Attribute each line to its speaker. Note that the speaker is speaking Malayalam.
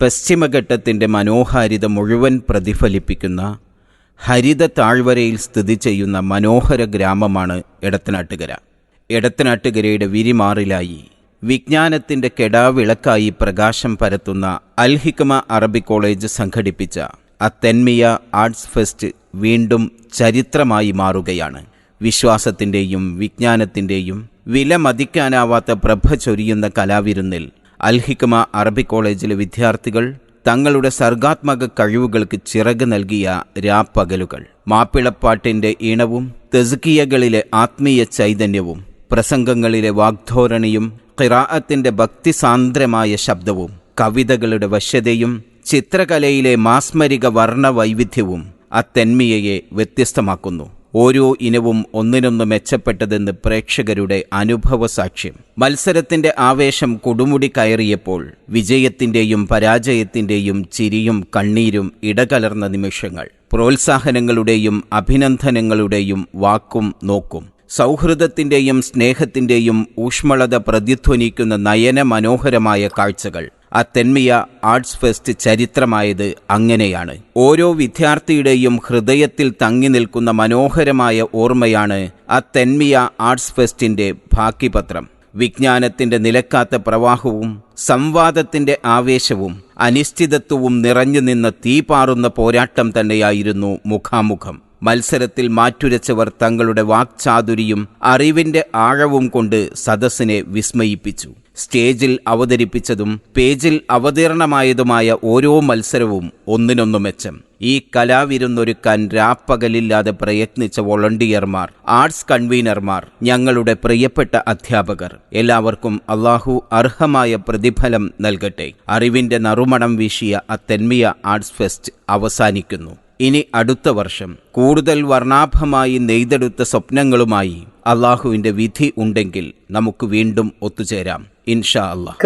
Speaker 1: പശ്ചിമഘട്ടത്തിന്റെ മനോഹാരിത മുഴുവൻ പ്രതിഫലിപ്പിക്കുന്ന ഹരിത താഴ്വരയിൽ സ്ഥിതി ചെയ്യുന്ന മനോഹര ഗ്രാമമാണ് എടത്തനാട്ടുകര. എടത്തനാട്ടുകരയുടെ വിരിമാറിലായി വിജ്ഞാനത്തിന്റെ കെടാവിളക്കായി പ്രകാശം പരത്തുന്ന അൽഹിക്കമ അറബി കോളേജ് സംഘടിപ്പിച്ച അത്തെന്മിയ ആർട്സ് ഫെസ്റ്റ് വീണ്ടും ചരിത്രമായി മാറുകയാണ്. വിശ്വാസത്തിന്റെയും വിജ്ഞാനത്തിന്റെയും വില മതിക്കാനാവാത്ത പ്രഭ ചൊരിയുന്ന കലാവിരുന്നിൽ അൽഹിക്കമ അറബി കോളേജിലെ വിദ്യാർത്ഥികൾ തങ്ങളുടെ സർഗാത്മക കഴിവുകൾക്ക് ചിറക് നൽകിയ രാപ്പകലുകൾ. മാപ്പിളപ്പാട്ടിന്റെ ഈണവും തെസുക്കിയകളിലെ ആത്മീയ ചൈതന്യവും പ്രസംഗങ്ങളിലെ വാഗ്ധോരണിയും ഖിറാഅത്തിന്റെ ഭക്തിസാന്ദ്രമായ ശബ്ദവും കവിതകളുടെ വശ്യതയും ചിത്രകലയിലെ മാസ്മരിക വർണ വൈവിധ്യവും അത്തെന്മിയയെ വ്യത്യസ്തമാക്കുന്നു. ഓരോ ഇനവും ഒന്നിനൊന്ന് മെച്ചപ്പെട്ടതെന്ന് പ്രേക്ഷകരുടെ അനുഭവ സാക്ഷ്യം മത്സരത്തിന്റെ ആവേശം കൊടുമുടി കയറിയപ്പോൾ വിജയത്തിന്റെയും പരാജയത്തിന്റെയും ചിരിയും കണ്ണീരും ഇടകലർന്ന നിമിഷങ്ങൾ. പ്രോത്സാഹനങ്ങളുടെയും അഭിനന്ദനങ്ങളുടെയും വാക്കും നോക്കും. സൗഹൃദത്തിന്റെയും സ്നേഹത്തിന്റെയും ഊഷ്മളത പ്രതിധ്വനിക്കുന്ന നയന മനോഹരമായ കാഴ്ചകൾ. ആ തെന്മിയ ആർട്സ് ഫെസ്റ്റ് ചരിത്രമായത് അങ്ങനെയാണ്. ഓരോ വിദ്യാർത്ഥിയുടെയും ഹൃദയത്തിൽ തങ്ങി നിൽക്കുന്ന മനോഹരമായ ഓർമ്മയാണ് ആ തെന്മിയ ആർട്സ് ഫെസ്റ്റിന്റെ ബാക്കിപത്രം വിജ്ഞാനത്തിന്റെ നിലക്കാത്ത പ്രവാഹവും സംവാദത്തിന്റെ ആവേശവും അനിശ്ചിതത്വവും നിറഞ്ഞു നിന്ന് തീപാറുന്ന പോരാട്ടം തന്നെയായിരുന്നു മുഖാമുഖം. മത്സരത്തിൽ മാറ്റുരച്ചവർ തങ്ങളുടെ വാക്ചാതുരിയും അറിവിന്റെ ആഴവും കൊണ്ട് സദസ്സിനെ വിസ്മയിപ്പിച്ചു. സ്റ്റേജിൽ അവതരിപ്പിച്ചതും പേജിൽ അവതീർണമായതുമായ ഓരോ മത്സരവും ഒന്നിനൊന്നു മെച്ചം. ഈ കലാവിരുന്നൊരുക്കാൻ രാപ്പകലില്ലാതെ പ്രയത്നിച്ച വോളണ്ടിയർമാർ ആർട്സ് കൺവീനർമാർ ഞങ്ങളുടെ പ്രിയപ്പെട്ട അധ്യാപകർ എല്ലാവർക്കും അള്ളാഹു അർഹമായ പ്രതിഫലം നൽകട്ടെ. അറിവിന്റെ നറുമണം വീശിയ അത്തെന്മിയ ആർട്സ് ഫെസ്റ്റ് അവസാനിക്കുന്നു. ഇനി അടുത്ത വർഷം കൂടുതൽ വർണാഭമായി നെയ്തെടുത്ത സ്വപ്നങ്ങളുമായി അള്ളാഹുവിന്റെ വിധി ഉണ്ടെങ്കിൽ നമുക്ക് വീണ്ടും ഒത്തുചേരാം. ഇൻഷാ അള്ളാഹ്.